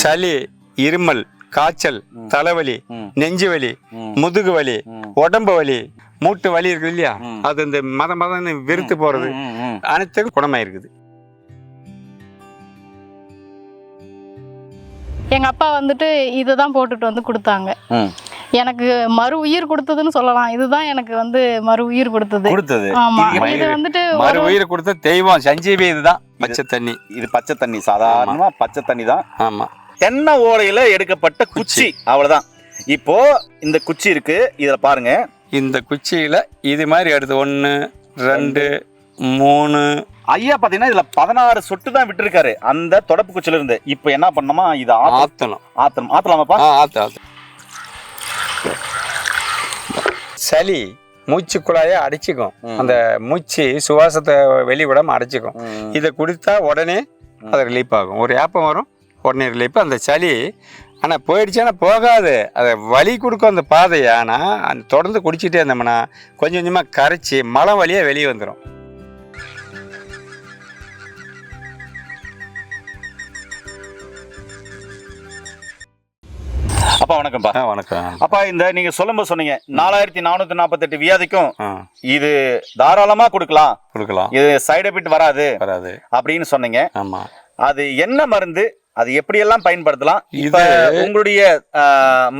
சளி இருமல் காய்ச்சல் தலைவலி. நெஞ்சு வலி. முதுகு வலி. உடம்பு வலி மூட்டு வலி இருக்கு இல்லையா. அது இந்த மத மதம் விருத்து போறது. அனைத்துக்கும் குணமாயிருக்குது எங்க அப்பா வந்துட்டு இதை தான் போட்டுட்டு வந்து கொடுத்தாங்க. எனக்கு மறு உயிர் கொடுத்ததுன்னு சொல்லலாம். இதுதான் எனக்கு வந்து மறு உயிர் கொடுத்தது. கொடுத்தது. ஆமா. இது வந்துட்டு மறு உயிரை கொடுத்த தெய்வம் சஞ்சீவி இதுதான். பச்சை தண்ணி. இது பச்சை தண்ணி. சாதாரணமா பச்சை தண்ணி தான். ஆமா. தென்னை ஓலையில எடுக்கப்பட்ட குச்சி. அவ்வளவுதான். இப்போ இந்த குச்சி இருக்கு. இதுல பாருங்க. இந்த குச்சியில இது மாதிரி எடுத்து ஒன்று ரெண்டு மூணு. ஐயா பாத்தீங்கன்னா இதுல பதினாறு சொட்டு தான் விட்டுருக்காரு. அந்த தொடப்பு குச்சில இருந்து. இப்போ என்ன பண்ணணுமா? இது ஆத்த- ஆத்தணும். ஆத்தணும். ஆத்தலாமாப்பா? ஆத்து ஆத்து. சளி மூச்சு குழாயை அடைச்சிக்கும். அந்த மூச்சு சுவாசத்தை வெளிவிடாம அடைச்சிக்கும். இதை குடித்தா உடனே அது ரிலீஃப் ஆகும். ஒரு ஏப்பம் வரும் உடனே ரிலீஃப் அந்த சளி ஆனால் போயிடுச்சுன்னா போகாது. அதை வலி கொடுக்கும் அந்த பாதையை. ஆனால் அந்த தொடர்ந்து குடிச்சிட்டே இருந்தோம்னா கொஞ்சம் கொஞ்சமாக கரைச்சி மலம் வழியாக வெளியே வந்துடும் அப்பா வணக்கம்ப்பா. வணக்கம். அப்பா இந்த நீங்க சொல்லும்போது சொன்னீங்க நாலாயிரத்தி நானூத்தி நாற்பத்தெட்டு வியாதிக்கும் இது தாராளமா கொடுக்கலாம். கொடுக்கலாம். இது சைடு எஃபெக்ட் வராது வராது. அப்படின்னு சொன்னீங்க. ஆமாம் அது என்ன மருந்து? அது எப்படியெல்லாம் பயன்படுத்தலாம்? இப்ப உங்களுடைய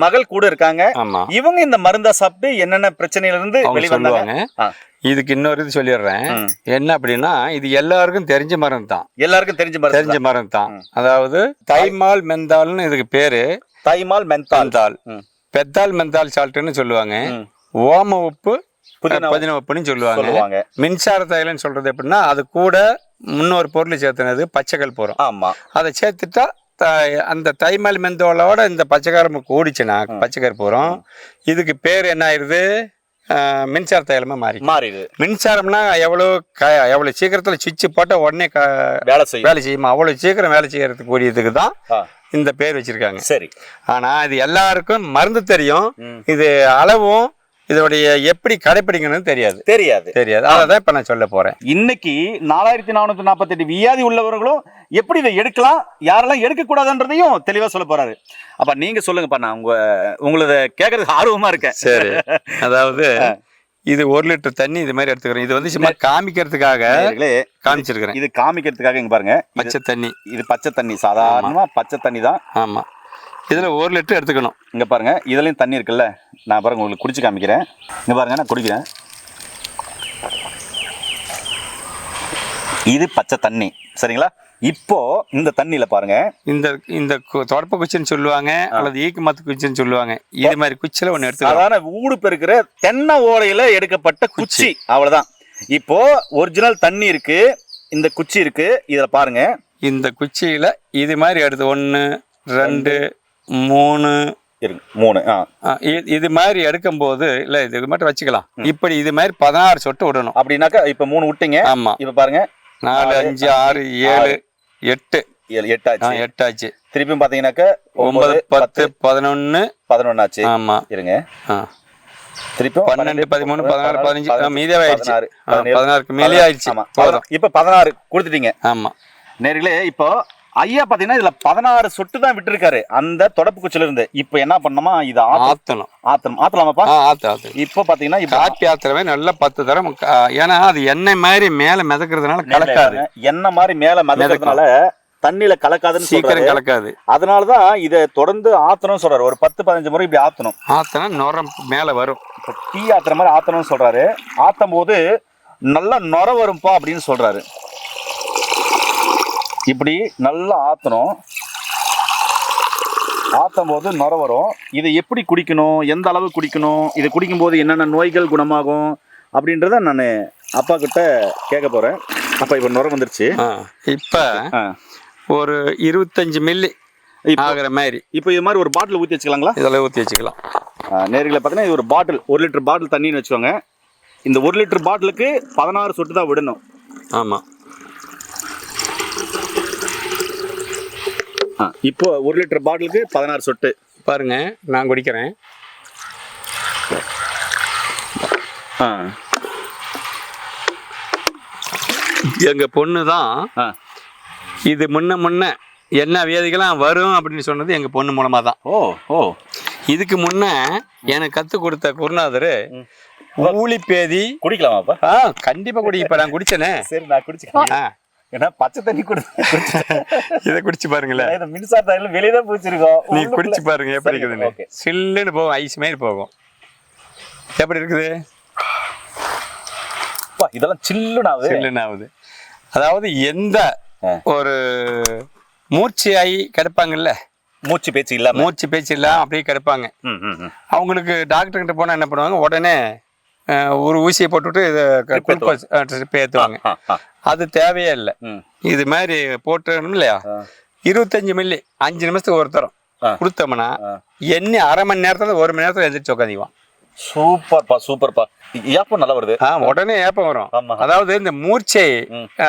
மகள் கூட இருக்காங்க. இவங்க இந்த மருந்தை சாப்பிட்டு என்னென்ன பிரச்சனையில இருந்து வெளிவந்தாங்க. இதுக்கு இன்னொரு இது சொல்லிடுறேன். என்ன அப்படின்னா இது எல்லாருக்கும் தெரிஞ்ச மரம் தான் எல்லாருக்கும் தெரிஞ்ச மருந்து தெரிஞ்ச மரம் தான். அதாவது தைமால் மெந்தால்னு இதுக்கு பேரு. Thymol menthol. ம். பெத்தால் மெந்தால் சால்ட்டுன்னு சொல்லுவாங்க. ஓம உப்பு புதினா புதின உப்புன்னு சொல்லுவாங்க. மின்சார தைலம்னு சொல்றது எப்படின்னா அது கூட முன்னொரு பொருள் சேர்த்துனது பச்சைக்கல் போகிறோம் ஆமா. அதை சேர்த்துட்டா த- அந்த தைமால் மெந்தோலோட இந்த பச்சைக்காரம் கூடிச்சுன்னா பச்சைக்கர் போகிறோம் இதுக்கு பேர் என்ன ஆயிருது? ஆஹ், மின்சார தைலமாக மாறி மாறிடுது. மின்சாரம்னா எவ்வளோ க எவ்வளோ சீக்கிரத்தில் சுவிட்ச் போட்டால் உடனே க வேலை செய்யும். வேலை செய்யுமா? அவ்வளோ சீக்கிரம் வேலை செய்யறதுக்கு கூடியதுக்கு தான் இந்த பேர் வச்சிருக்காங்க. சரி. ஆனால் இது எல்லாருக்கும் மருந்து தெரியும். இது அளவும் இதோடைய எப்படி கடைப்பிடிக்கணும்னு தெரியாது. தெரியாது. தெரியாது. அதை தான் இப்போ நான் சொல்ல போகிறேன் இன்னைக்கு நாலாயிரத்தி நானூத்தி நாற்பத்தெட்டு வியாதி உள்ளவர்களும் எப்படி இதை எடுக்கலாம் யாரெல்லாம் எடுக்க கூடாதுன்றதையும் தெளிவா சொல்ல போறாரு. அப்ப நீங்க சொல்லுங்கப்பா நான் உங்க உங்களத கேட்கறதுக்கு ஆர்வமா இருக்கேன். சரி. அதாவது இது ஒரு லிட்டர் தண்ணி இது மாதிரி எடுத்துக்கிறேன். இது வந்து சும்மா காமிக்கிறதுக்காக காமிச்சிருக்கிறேன். இது காமிக்கிறதுக்காக இங்க பாருங்க. பச்சை தண்ணி. இது பச்சை தண்ணி சாதாரணமா பச்சை தண்ணி தான். ஆமாம் இதில் ஒரு லிட்டர் எடுத்துக்கணும். இங்க பாருங்க இதுலயும் தண்ணி இருக்குல்ல. நான் பாருங்க உங்களுக்கு குடிச்சு காமிக்கிறேன். இங்க பாருங்க நான் குடிக்கிறேன். இது பச்சை தண்ணி. சரிங்களா? இப்போ இந்த தண்ணியில பாருங்க. இந்த இந்த தொடப்ப குச்சின்னு சொல்லுவாங்க அல்லது ஈக்கு மத்து குச்சின்னு சொல்லுவாங்க. இது மாதிரி குச்சியில் ஒன்று எடுத்துக்கலாம். சாதாரண ஊடு பெருக்கிற தென்னை ஓலையில எடுக்கப்பட்ட குச்சி. அவ்வளவுதான். இப்போ ஒரிஜினல் தண்ணி இருக்கு இந்த குச்சி இருக்கு இதுல பாருங்க. இந்த குச்சியில் இது மாதிரி எடுத்து ஒன்று ரெண்டு மூணு. மூணு இது மாதிரி எடுக்கும்போது இல்லை இது மட்டும் வச்சுக்கலாம். இப்படி இது மாதிரி பதினாறு சொட்டு விடணும். அப்படின்னாக்கா இப்ப மூணு விட்டீங்க. ஆமாம் இப்ப பாருங்க. நாலு, அஞ்சு ஆறு ஏழு. எட்டு. ஏழு எட்டு ஆ ஆச்சு எட்டாச்சு. திருப்பியும் பாத்தீங்கன்னாக்கா ஒன்பது பத்து பதினொன்று பதினொன்னு. ஆச்சு ஆமாம் இருங்க. திருப்பியும் பன்னெண்டு பதிமூணு பதினாலு பதினஞ்சு. மீதியாவே ஆயிடுச்சு. பதினாறு, பதினாறுக்கு மேலே ஆயிடுச்சு. ஆமா. இப்ப பதினாறு கொடுத்துட்டீங்க. ஆமாம் நேர்களே இப்போ ஐயா பாத்தீங்கன்னா இதுல பதினாறு சொட்டு தான் விட்டுருக்காரு. அந்த தொடப்பு குச்சில இருந்து இப்போ என்ன பண்ணணுமா? இது ஆத்த- ஆற்றணும் ஆத்தணும். ஆத்தலாமாப்பா? ஆ ஆற்று ஆற்று இப்போ பாத்தீங்கன்னா இப்போ காப்பி ஆத்துறவே நல்லா பத்து தரம். ஏன்னா அது எண்ணெய் மாதிரி மேலே மிதக்கிறதுனால கலக்காது. என்ன மாதிரி மேல மிதக்கிறதுனால தண்ணியில கலக்காதுன்னு சீக்கிரம் கலக்காது. அதனாலதான் இதை தொடர்ந்து ஆத்தணும்னு சொல்றாரு. ஒரு பத்து பதினஞ்சு முறை இப்படி ஆத்தணும். ஆத்தனா நுரம் மேலே வரும். டீ ஆத்துற மாதிரி ஆத்தணும்னு சொல்றாரு. ஆத்தும் போது நல்லா நொர வரும்பா அப்படின்னு சொல்றாரு. இப்படி நல்லா ஆத்தணும். ஆத்தும் போது நொர வரும். இதை எப்படி குடிக்கணும்? எந்த அளவு குடிக்கணும்? இதை குடிக்கும்போது என்னென்ன நோய்கள் குணமாகும்? அப்படின்றத நான் அப்பா கிட்ட கேட்க போறேன். அப்பா இப்போ நுர வந்துருச்சு. இப்போ. ஒரு இருபத்தஞ்சு மில்லி ஆகிற மாதிரி. இப்போ இது மாதிரி ஒரு பாட்டில் ஊற்றி வச்சுக்கலாங்களா? இதில் ஊற்றி வச்சுக்கலாம். நேர்களை பார்த்தீங்கன்னா இது ஒரு பாட்டில். ஒரு லிட்டர் பாட்டில் தண்ணின்னு வச்சுக்கோங்க. இந்த ஒரு லிட்டர் பாட்டிலுக்கு பதினாறு சொட்டு தான் விடணும். ஆமாம் இப்போ ஒரு லிட்டர் பாட்டிலுக்கு பதினாறு சொட்டு. பாருங்க நான் குடிக்கிறேன். ஆ. எங்கள் பொண்ணு தான் இது முன்ன முன்ன என்ன வியாதிகள்லாம் வரும் அப்படின்னு சொன்னது எங்கள் பொண்ணு மூலமாக தான் ஓ ஓ. இதுக்கு முன்னே எனக்கு கற்றுக் கொடுத்த குருநாதர் ஊழிப்பேதி. குடிக்கலாமாப்பா ஆ கண்டிப்பாக குடி இப்போ நான் குடிச்சேனே. சரி நான் குடிச்சுக்கிறேன். ஏன்னா பச்சை தண்ணி குடி குடிச்சிட்டேன். இதை குடிச்சு பாருங்களேன். இந்த மின்சார தண்ணி வெளியே தான் பிடிச்சிருக்கோம் நீ குடிச்சு பாருங்க எப்படி இருக்குதுன்னு. சில்லுன்னு போகும் ஐஸ் மாதிரி போகும். எப்படி இருக்குது? அப்பா, இதெல்லாம் சில்லுன்னு ஆகுது சில்லுன்னு ஆகுது அதாவது எந்த. ஒரு மூர்ச்சையாகி கிடப்பாங்கல்ல? மூச்சு பேச்சு இல்லாம. மூச்சு பேச்சு இல்லாம அப்படியே கிடப்பாங்க. அவங்களுக்கு டாக்டர் கிட்ட போனால் என்ன பண்ணுவாங்க? உடனே ஒரு ஊசியை போட்டுவிட்டு இதை குளுக்கோஸ் ஏற்றுவாங்க. அது தேவையே இல்லை. இது மாதிரி போட்டுக்கணும் இல்லையா. இருபத்தஞ்சு மில்லி அஞ்சு நிமிஷத்துக்கு ஒரு தரம். கொடுத்தோம்னா. எண்ணி அரை மணி நேரத்தில் ஒரு மணி நேரத்தில் எந்திரிச்சு உட்காந்துக்குவான் சூப்பர்ப்பா சூப்பர்ப்பா ஏப்பம் நல்லா வருது ஆ உடனே ஏப்பம் வரும். அதாவது இந்த மூர்ச்சை.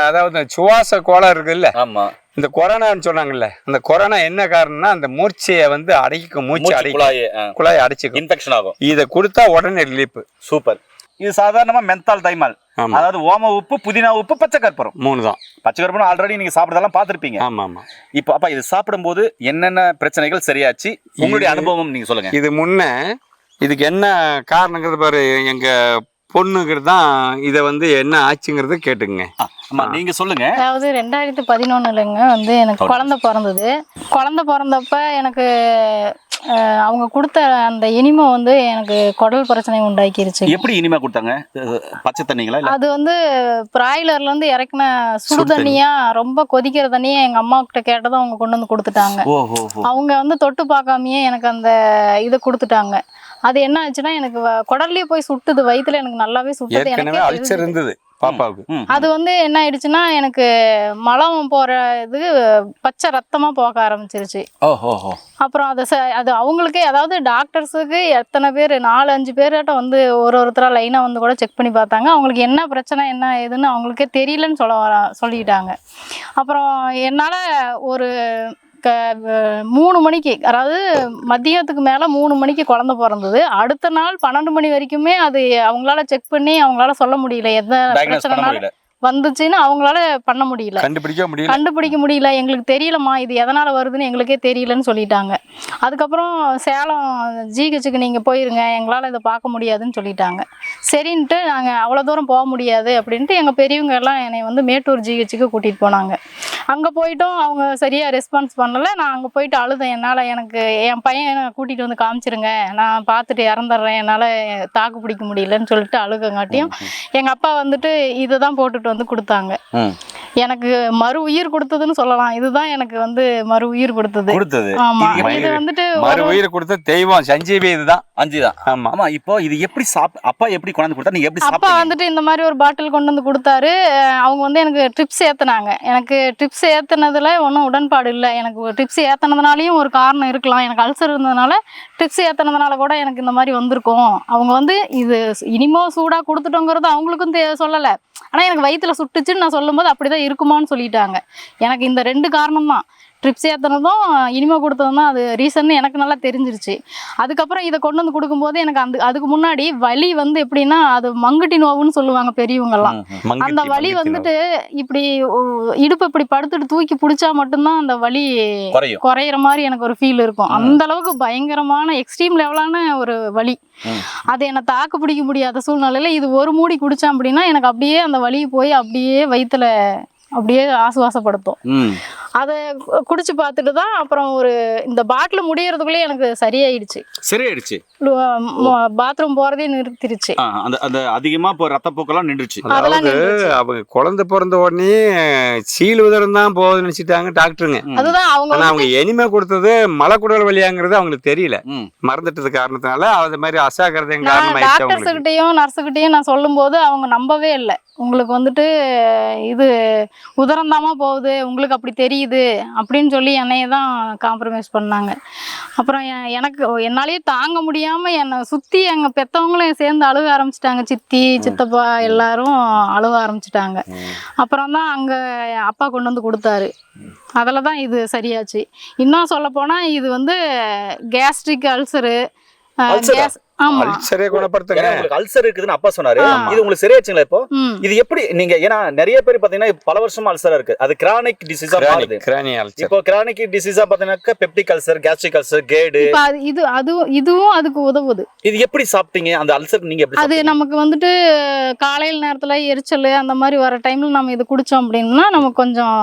அதாவது சுவாச கோளாறு இருக்குல்ல ஆமா இந்த கொரோனான்னு சொன்னாங்கல்ல இந்த கொரோனா என்ன காரணம்னா அந்த மூர்ச்சையை வந்து அடைக்கும் மூச்சு அடைக்கும் குழாய் அடைச்சிக்கும். இன்ஃபெக்ஷன் ஆகும். இதை கொடுத்தா உடனே ரிலீஃப் சூப்பர். இது சாதாரணமா மென்தால் தைமால். அதாவது ஓம உப்பு புதினா உப்பு பச்சை கற்பூரம். மூணு தான் பச்சை கற்பூரம் ஆல்ரெடி நீங்க சாப்பிட்டதெல்லாம் பார்த்திருப்பீங்க. ஆமா ஆமா. இப்போ அப்பா இது சாப்பிடும்போது என்னென்ன பிரச்சனைகள் சரியாச்சு? உங்களுடைய அனுபவம் நீங்க சொல்லுங்க. இது முன்ன இதுக்கு என்ன காரணங்கிறது பாரு எங்க பொண்ணுங்கிறது தான் இதை வந்து என்ன ஆச்சுங்கிறத கேட்டுங்க அம்மா நீங்க சொல்லுங்க. அதாவது ரெண்டாயிரத்தி பதினொன்னுலங்க வந்து எனக்கு குழந்தை பிறந்தது. குழந்தை பிறந்தப்ப எனக்கு அவங்க கொடுத்த அந்த இனிமை வந்து எனக்கு குடல் பிரச்சனை உண்டாக்கிருச்சு. எப்படி இனிமே கொடுத்தாங்க? பச்சை தண்ணிங்களா அது வந்து பிராய்லர்ல இருந்து இறக்குன சுடு சுடு தண்ணி. தண்ணியா ரொம்ப கொதிக்கிற தண்ணியை எங்க அம்மா கிட்ட கேட்டதும் அவங்க கொண்டு வந்து கொடுத்துட்டாங்க. அவங்க வந்து தொட்டு பார்க்காமயே எனக்கு அந்த இதை கொடுத்துட்டாங்க. அது என்ன ஆச்சுன்னா எனக்கு குடல்லயே போய் சுட்டுது வயித்துல எனக்கு நல்லாவே சுட்டுது எனக்கே. இருந்தது பாப்பாவுக்கு. அது வந்து என்ன ஆயிடுச்சுன்னா எனக்கு மலம் போற இது பச்சை ரத்தமா போக ஆரம்பிச்சிருச்சு. அப்புறம் அதை அது அவங்களுக்கே அதாவது டாக்டர்ஸுக்கு எத்தனை பேர் நாலு அஞ்சு பேர்கிட்ட வந்து ஒரு ஒருத்தரா லைனாக வந்து கூட செக் பண்ணி பார்த்தாங்க. அவங்களுக்கு என்ன பிரச்சனை என்ன ஏதுன்னு அவங்களுக்கே தெரியலன்னு சொல்ல வர- சொல்லிட்டாங்க. அப்புறம் என்னால் ஒரு க மூணு மணிக்கு அதாவது மதியத்துக்கு மேலே மூணு மணிக்கு குழந்த பிறந்தது. அடுத்த நாள் பன்னெண்டு மணி வரைக்குமே அது அவங்களால செக் பண்ணி அவங்களால சொல்ல முடியல. எந்த பிரச்சனைனால வந்துச்சுன்னு அவங்களால பண்ண முடியல. கண்டுபிடிக்க முடியல. கண்டுபிடிக்க முடியல. எங்களுக்கு தெரியலம்மா இது எதனால் வருதுன்னு எங்களுக்கே தெரியலன்னு சொல்லிட்டாங்க. அதுக்கப்புறம் சேலம் ஜிஹெச்சுக்கு நீங்கள் போயிருங்க எங்களால் இதை பார்க்க முடியாதுன்னு சொல்லிட்டாங்க. சரின்ட்டு நாங்கள் அவ்வளோ தூரம் போக முடியாது அப்படின்ட்டு எங்கள் பெரியவங்க எல்லாம் என்னை வந்து மேட்டூர் ஜிஹெச்சுக்கு கூட்டிகிட்டு போனாங்க. அங்கே போயிட்டும். அவங்க சரியாக ரெஸ்பான்ஸ் பண்ணலை. நான் அங்கே போயிட்டு அழுதேன். என்னால் எனக்கு என் பையனை கூட்டிகிட்டு வந்து காமிச்சிருங்க. நான் பார்த்துட்டு இறந்துடுறேன். என்னால் தாக்கு பிடிக்க முடியலன்னு சொல்லிட்டு அழுகங்காட்டியும் எங்கள் அப்பா வந்துட்டு இதை தான் போட்டுட்டு வந்து கொடுத்தாங்க. எனக்கு மறு உயிர் கொடுத்ததுன்னு சொல்லலாம். இதுதான் எனக்கு வந்து மறு உயிர் கொடுத்தது. கொடுத்தது. ஆமா. இது வந்துட்டு மறு உயிர் கொடுத்த தெய்வம் சஞ்சீவி இதுதான். அஞ்சு தான் ஆமா. ஆமா இப்போ இது எப்படி சாப் அப்பா எப்படி கொண்டாந்து கொடுத்தா நீங்க எப்படி அப்பா வந்துட்டு இந்த மாதிரி ஒரு பாட்டில் கொண்டு வந்து கொடுத்தாரு. அவங்க வந்து எனக்கு ட்ரிப்ஸ் ஏத்துனாங்க. எனக்கு ட்ரிப்ஸ் ஏத்துனதுல ஒன்றும் உடன்பாடு இல்லை. எனக்கு ட்ரிப்ஸ் ஏத்துனதுனாலையும் ஒரு காரணம் இருக்கலாம். எனக்கு அல்சர் இருந்ததுனால ட்ரிப்ஸ் ஏத்துனதுனால கூட எனக்கு இந்த மாதிரி வந்திருக்கும். அவங்க வந்து இது இனிமோ சூடாக கொடுத்துட்டோங்கிறது அவங்களுக்கும் தெ சொல்லலை. ஆனால் எனக்கு வயிற்றுல சுட்டுச்சுன்னு நான் சொல்லும்போது அப்படிதான் இருக்குமான்னு சொல்லிட்டாங்க. எனக்கு இந்த ரெண்டு காரணம் தான் ட்ரிப்ஸ் ஏற்றினதும் இனிமே கொடுத்ததும் தான் அது ரீசன் எனக்கு நல்லா தெரிஞ்சிருச்சு. அதுக்கப்புறம் இதை கொண்டு வந்து கொடுக்கும்போது எனக்கு அந்த அதுக்கு முன்னாடி வலி வந்து எப்படின்னா அது மங்குட்டி நோவுன்னு சொல்லுவாங்க பெரியவங்கெல்லாம். அந்த வலி வந்துட்டு இப்படி இடுப்பு இப்படி படுத்துட்டு தூக்கி பிடிச்சா மட்டும்தான் அந்த வலி குறையிற மாதிரி எனக்கு ஒரு ஃபீல் இருக்கும். அந்த அளவுக்கு பயங்கரமான எக்ஸ்ட்ரீம் லெவலான ஒரு வலி. அது என்னை தாக்கு பிடிக்க முடியாத சூழ்நிலையில இது ஒரு மூடி குடிச்சேன் அப்படின்னா எனக்கு அப்படியே அந்த வலி போய் அப்படியே வயித்துல அப்படியே ஆசுவாசப்படுத்தும். அதை குடிச்சு பார்த்துட்டு தான் அப்புறம் ஒரு இந்த பாட்டில் முடியறதுக்குள்ளே எனக்கு சரியாயிடுச்சு. சரியாயிடுச்சு. பாத்ரூம் போறதே நிறுத்திருச்சு. அந்த அந்த அதிகமா இப்போ ரத்தப்போக்கெல்லாம் நின்றுச்சு. அதாவது. அவங்க குழந்தை பிறந்த உடனே சீல் உதரம் தான் போகுதுன்னு நினைச்சிட்டாங்க டாக்டருங்க. அதுதான் அவங்க அவங்க எனிமே கொடுத்தது மலைக்குடல் வழியாங்கிறது அவங்களுக்கு தெரியல. மறந்துட்டது காரணத்தினால அது மாதிரி அசாக்கிறதையும் நான் காரணமாயிடுச்சு டாக்டர்ஸ் அவங்களுக்கு. கிட்டயும் நர்ஸுக்கிட்டையும் நான் சொல்லும்போது அவங்க நம்பவே இல்லை. உங்களுக்கு வந்துட்டு இது உதரந்தாமா போகுது உங்களுக்கு அப்படி தெரியுது அப்படின்னு சொல்லி என்னைய தான் காம்ப்ரமைஸ் பண்ணாங்க. அப்புறம் எனக்கு என்னாலேயே தாங்க முடியாம என்னை சுத்தி எங்க பெத்தவங்களும் சேர்ந்து அழுக ஆரம்பிச்சிட்டாங்க. சித்தி சித்தப்பா எல்லாரும் அழுக ஆரம்பிச்சிட்டாங்க. அப்புறம் தான் அங்க அப்பா கொண்டு வந்து கொடுத்தாரு. அதில் தான் இது சரியாச்சு. இன்னும் சொல்லப்போனால் இது வந்து கேஸ்ட்ரிக் அல்சரு ஆமா. அல்சரே குணப்படுத்துங்க. ஏன்னா உங்களுக்கு அல்சர் இருக்குதுன்னு அப்பா சொன்னாரு. இது உங்களுக்கு சரியாச்சுங்களா இப்போ? இது எப்படி நீங்க ஏன்னா நிறைய பேர் பாத்தீங்கன்னா பல வருஷமா அல்சரா இருக்கு. அது கிரானிக் டிசீஸா மாறுது. இப்போ கிரானிக் டிசீஸா பாத்தீங்கன்னா பெப்டிக் அல்சர் கேஸ்ட்ரிக் அல்சர் கேடு இப்ப அது இது அதுவும் இதுவும் அதுக்கு உதவுது. இது எப்படி சாப்பிட்டீங்க? அந்த அல்சர் நீங்க எப்படி அது? நமக்கு வந்துட்டு காலையில் நேரத்துல எரிச்சல் அந்த மாதிரி வர டைம்ல நம்ம இது குடிச்சோம் அப்படின்னா நமக்கு கொஞ்சம்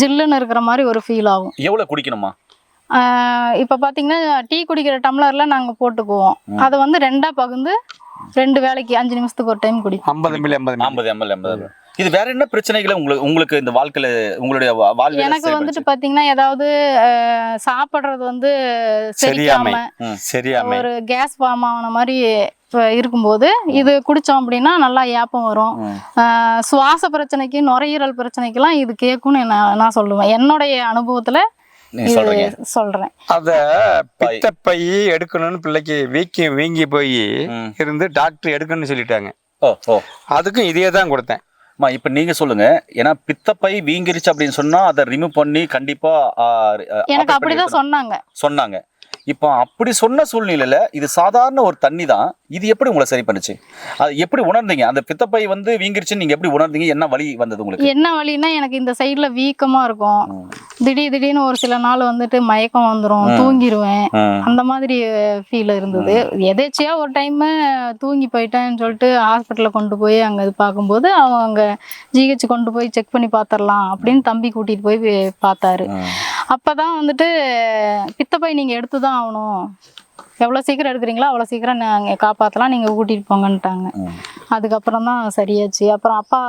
ஜில்லுன்னு இருக்கிற மாதிரி ஒரு ஃபீல் ஆகும். எவ்வளவு குடிக்கணுமா? இப்ப பாத்தீங்கன்னா டீ குடிக்கிற டம்ளர்ல நாங்க போட்டுக்குவோம். அதை வந்து ரெண்டா பகுந்து ரெண்டு வேளைக்கு அஞ்சு நிமிஷத்துக்கு ஒரு டைம் குடிப்போம் ஐம்பது மில்லி ஐம்பது மில்லி ஐம்பது எம்எல் எண்பது இது வேற என்ன பிரச்சனைகளை உங்களுக்கு உங்களுக்கு இந்த வாழ்க்கையில உங்களுடைய வா- வாழ்வியல எனக்கு வந்துட்டு? பாத்தீங்கன்னா ஏதாவது சாப்பிடுறது வந்து சரியாமை. சரியாமை. ஒரு கேஸ் ஃபார்ம் ஆன மாதிரி இப்ப இருக்கும்போது இது குடிச்சோம் அப்படின்னா நல்லா ஏப்பம் வரும். சுவாச பிரச்சனைக்கு நுரையீரல் பிரச்சனைக்கெல்லாம் இது கேட்கும்னு நான் நான் சொல்லுவேன். என்னுடைய அனுபவத்துல சொல்றேன். அத பித்தப்பை எடுக்கணும்னு பிள்ளைக்கு வீக்கி வீங்கி போய். இருந்து டாக்டர் எடுக்கணும்னு சொல்லிட்டாங்க. ஓ ஓ. அதுக்கும் இதே தான் கொடுத்தேன். அம்மா இப்போ நீங்க சொல்லுங்க. ஏன்னா பித்தப்பை வீங்கிருச்சு அப்படின்னு சொன்னா அதை ரிமூவ் பண்ணி கண்டிப்பா ஆ, ஆ, operate எனக்கு அப்படிதான். சொன்னாங்க. சொன்னாங்க. இப்போ அப்படி சொன்ன சூழ்நிலையில இது சாதாரண ஒரு தண்ணி தான் இது எப்படி உங்களை சரி பண்ணுச்சு? அது எப்படி உணர்ந்தீங்க? அந்த பித்தப்பை வந்து வீங்கிருச்சுன்னு நீங்க எப்படி உணர்ந்தீங்க? என்ன வலி வந்தது உங்களுக்கு? என்ன வழின்னா எனக்கு இந்த சைடுல வீக்கமா இருக்கும். திடீர் திடீர்னு ஒரு சில நாள் வந்துட்டு மயக்கம் வந்துரும். ம். தூங்கிடுவேன். அந்த மாதிரி ஃபீல் இருந்தது. எதேச்சியா ஒரு டைம் தூங்கி போயிட்டேன்னு சொல்லிட்டு ஹாஸ்பிட்டலில் கொண்டு போய் அங்கே இது பார்க்கும்போது அவங்க ஜிஹெச் கொண்டு போய் செக் பண்ணி பார்த்துடலாம் அப்படின்னு தம்பி கூட்டிட்டு போய் பார்த்தாரு. அப்பதான் வந்துட்டு பித்தப்பை நீங்க எடுத்து தான் ஆகணும். எவ்வளோ சீக்கிரம் எடுக்கிறீங்களோ அவ்வளோ சீக்கிரம் நாங்கள் காப்பாற்றலாம் நீங்கள் கூட்டிகிட்டு போங்கன்ட்டாங்க. அதுக்கப்புறம் தான் சரியாச்சு. அப்புறம் அப்பா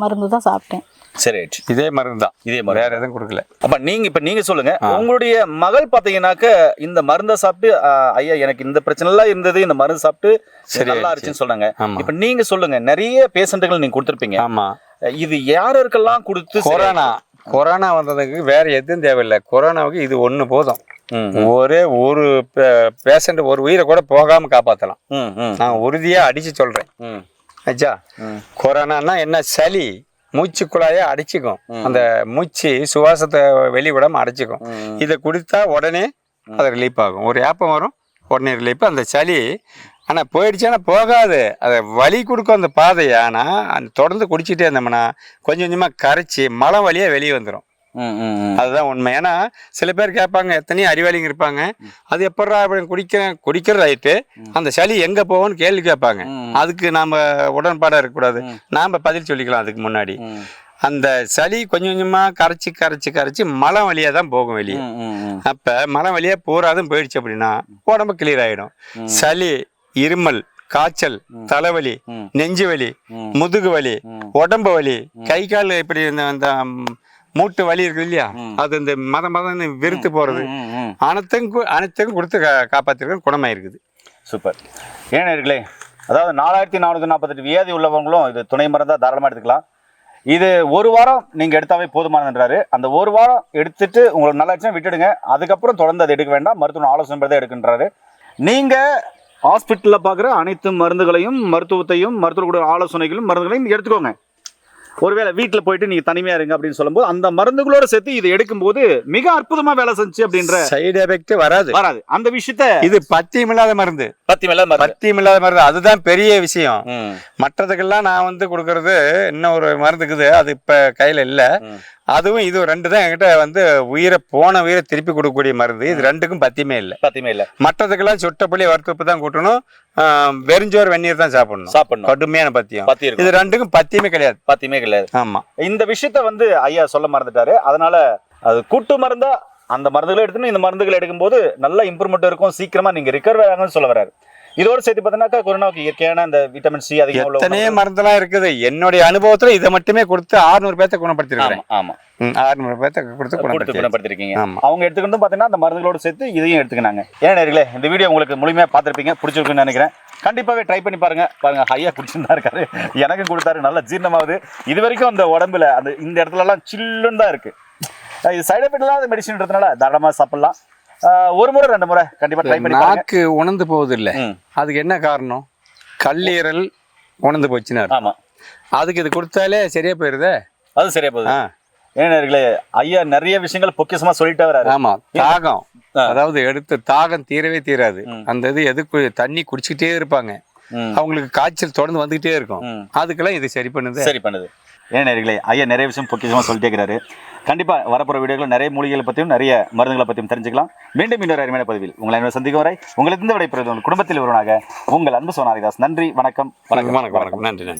மருந்து தான் சாப்பிட்டேன். சரி ஆயிடுச்சு இதே மருந்து தான். இதே மாதிரி வேற எதுவும் கொடுக்கல. அப்ப நீங்க இப்ப நீங்க சொல்லுங்க. உங்களுடைய மகள் பாத்தீங்கன்னாக்க இந்த மருந்தை சாப்பிட்டு ஐயா எனக்கு இந்த பிரச்சனை எல்லாம் இருந்தது. இந்த மருந்து சாப்பிட்டு சரி நல்லா. இருந்துச்சுன்னு சொன்னாங்க இப்ப நீங்க சொல்லுங்க. நிறைய பேஷண்ட்டுகள் நீங்க கொடுத்துருப்பீங்க. ஆமா. இது யாருக்கெல்லாம் கொடுத்து கொரோனா. கொரோனா வந்ததுக்கு வேற எதுவும் தேவையில்லை. கொரோனாவுக்கு இது ஒண்ணு போதும். ஒரே ஒரு பேஷண்ட் ஒரு உயிரை கூட போகாம காப்பாத்தலாம். ம், ம், நான் உறுதியா அடிச்சு சொல்றேன். ம், ஆச்சா ம். கொரோனான்னா என்ன? சளி. மூச்சு குழாயை அடைச்சிக்கும். அந்த மூச்சு சுவாசத்தை வெளிவிடாம அடைச்சிக்கும். இதை குடித்தா உடனே அது ரிலீஃப் ஆகும். ஒரு ஏப்பம் வரும் உடனே ரிலீஃப் அந்த சளி ஆனால் போயிடுச்சுன்னா போகாது. அதை வலி கொடுக்கும் அந்த பாதையை. ஆனால் அந்த தொடர்ந்து குடிச்சிட்டே இருந்தோம்னா கொஞ்சம் கொஞ்சமாக கரைச்சி மலம் வழியாக வெளியே வந்துடும். அதுதான் உண்மை. ஏன்னா சில பேர் கேட்பாங்க எத்தனையோ அறிவாளிங்க இருப்பாங்க. அது எப்படா அப்படி குடிக்க குடிக்கிறது ஆயிட்டு அந்த சளி எங்கே போகும்னு கேள்வி கேட்பாங்க. அதுக்கு நாம் உடன்பாடாக இருக்கக்கூடாது. நாம் பதில் சொல்லிக்கலாம் அதுக்கு முன்னாடி. அந்த சளி கொஞ்சம் கொஞ்சமாக கரைச்சி கரைச்சி கரைச்சி மலம் வழியாக தான் போகும் வெளியே. அப்போ மலம் வழியாக பூராதும் போயிடுச்சு அப்படின்னா உடம்பு கிளியர் ஆகிடும். சளி இருமல் காய்ச்சல் தலைவலி. நெஞ்சு வலி. முதுகு வலி. உடம்பு வலி கை கால் இப்படி இந்த ம், மூட்டு வலி இருக்கு இல்லையா. அது இந்த மத மதம் விருத்து ம். அனைத்துக்கும் அனைத்துக்கும் கொடுத்து கா- காப்பாத்திருக்க குணமாயிருக்குது சூப்பர். ஏன் இருக்கலே அதாவது நாலாயிரத்தி நானூற்றி நாற்பத்தெட்டு வியாதி உள்ளவங்களும் இது துணை மருந்தா தாராளமாக எடுத்துக்கலாம். இது ஒரு வாரம் நீங்கள் எடுத்தாவே போதுமானதுன்றாரு. அந்த ஒரு வாரம் எடுத்துட்டு உங்களுக்கு நல்லா விட்டுடுங்க. அதுக்கப்புறம் தொடர்ந்து அதை எடுக்க வேண்டாம். மருத்துவ ஆலோசனை தான் எடுக்குன்றாரு. நீங்கள் ஹாஸ்பிட்டலில் பார்க்குற அனைத்து மருந்துகளையும் மருத்துவத்தையும் மருத்துவ ஆலோசனைகளும் மருந்துகளையும் எடுத்துக்கோங்க. ஒருவேளை வீட்டில் போயிட்டு நீங்கள் தனிமையாக இருங்க அப்படின்னு சொல்லும்போது அந்த மருந்துகளோட சேர்த்து இதை எடுக்கும்போது மிக அற்புதமாக வேலை செஞ்சு அப்படின்ற சைடு எஃபெக்ட் வராது. வராது. அந்த விஷயத்த இது பத்தியம் இல்லாத மருந்து. பத்தி மேல மருந்து. பத்தியம் இல்லாத மருந்து. அதுதான் பெரிய விஷயம். மற்றதுக்கெல்லாம் நான் வந்து கொடுக்கறது இன்னும் ஒரு மருந்து இருக்குது அது இப்போ கையில் இல்லை. அதுவும் இது ரெண்டு தான் என்கிட்ட வந்து உயிரை போன உயிரை திருப்பி கொடுக்கக்கூடிய மருந்து. இது ரெண்டுக்கும் பத்தியமே இல்லை. பத்தியமே இல்லை. மற்றதுக்கெல்லாம் சுட்டப்புளி வறுத்துப்பு தான் கூட்டணும். ஆஹ், வெறுஞ்சோறு வெந்நீர் தான் சாப்பிடணும். சாப்பிடணும். கடுமையான பத்தியம். பத்தி இருக்கும் இது ரெண்டுக்கும் பத்தியமே கிடையாது. பத்தியமே கிடையாது. ஆமா. இந்த விஷயத்த வந்து ஐயா சொல்ல மறந்துட்டாரு. அதனால அது கூட்டு மருந்தா அந்த மருந்துகளை எடுத்துன்னு இந்த மருந்துகள் எடுக்கும்போது நல்ல இம்ப்ரூவ்மெண்ட் இருக்கும். சீக்கிரமா நீங்க ரிகவர் ஆகும்னு சொல்ல வராரு இதோட சேர்த்து பார்த்தீங்கன்னாக்கா கொரோனாவுக்கு இயற்கையான இந்த விட்டமின் சி அதிகமாக உள்ள எத்தனையோ. மருந்தெல்லாம் இருக்குது. என்னுடைய அனுபவத்துல இதை மட்டுமே கொடுத்து 600 பேர்த்த குணப்படுத்திருக்கிறேன் ஆமா 600 பேர்த்த கொடுத்து கொடுத்து குணப்படுத்தி குணப்படுத்திருக்கீங்க. அவங்க எடுத்துக்கிட்டும் பார்த்தீங்கன்னா அந்த மருந்துகளோட சேர்த்து இதையும் எடுத்துக்கினாங்க. ஏன் நேர்களே இந்த வீடியோ உங்களுக்கு முழுமையா பார்த்துருப்பீங்க பிடிச்சிருக்குன்னு நினைக்கிறேன். கண்டிப்பாகவே ட்ரை பண்ணி பாருங்க. பாருங்க ஹையா குடிச்சுன்னு இருக்காரு. எனக்கும் கொடுத்தாரு நல்லா ஜீரணமாகுது. இது வரைக்கும் அந்த உடம்புல அந்த இந்த இடத்துல எல்லாம் சில்லுன்னு தான் இருக்கு. இது சைடு எஃபெக்ட் இல்லாத மெடிசன்ன்றதுனால தாராளமாக சாப்பிடலாம். ஒரு முறை ரெண்டு முறை. கண்டிப்பா ட்ரை பண்ணி நாக்கு உணர்ந்து போகுது இல்ல அதுக்கு என்ன காரணம்? கல்லீரல் உணர்ந்து போச்சுன்னா அர்த்தம். ஆமா. அதுக்கு இது கொடுத்தாலே சரியா போயிருதே? அது சரியா போகுது. ஆ, ஏன் நேர்களே ஐயா நிறைய விஷயங்கள் பொக்கிஷமா சொல்லிட்டே வராரு ஆமா தாகம். அதாவது எடுத்த தாகம் தீரவே தீராது. அந்த இது எதுக்கு தண்ணி குடிச்சிக்கிட்டே இருப்பாங்க. அவங்களுக்கு காய்ச்சல் தொடர்ந்து வந்துகிட்டே இருக்கும். அதுக்கெல்லாம் இது சரி பண்ணுது? சரி பண்ணுது. ஏன் நேர்களே ஐயா நிறைய விஷயம் பொக்கிஷமாக சொல்லிட்டே இருக்கிறாரு. கண்டிப்பாக வரப்போகிற வீடியோவில் நிறைய மூலிகைகளை பற்றியும் நிறைய மருந்துகளை பற்றியும் தெரிஞ்சுக்கலாம். மீண்டும் இன்னொரு அருமையான பதிவில் உங்களை என்ன சந்திக்கும் வரை உங்களுக்கு இந்த விடைபெறுவது உங்கள் குடும்பத்தில் ஒருவனாக உங்கள் அன்பு சோனாரிதாஸ். நன்றி வணக்கம். வணக்கம் வணக்கம் வணக்கம். நன்றி நன்றி.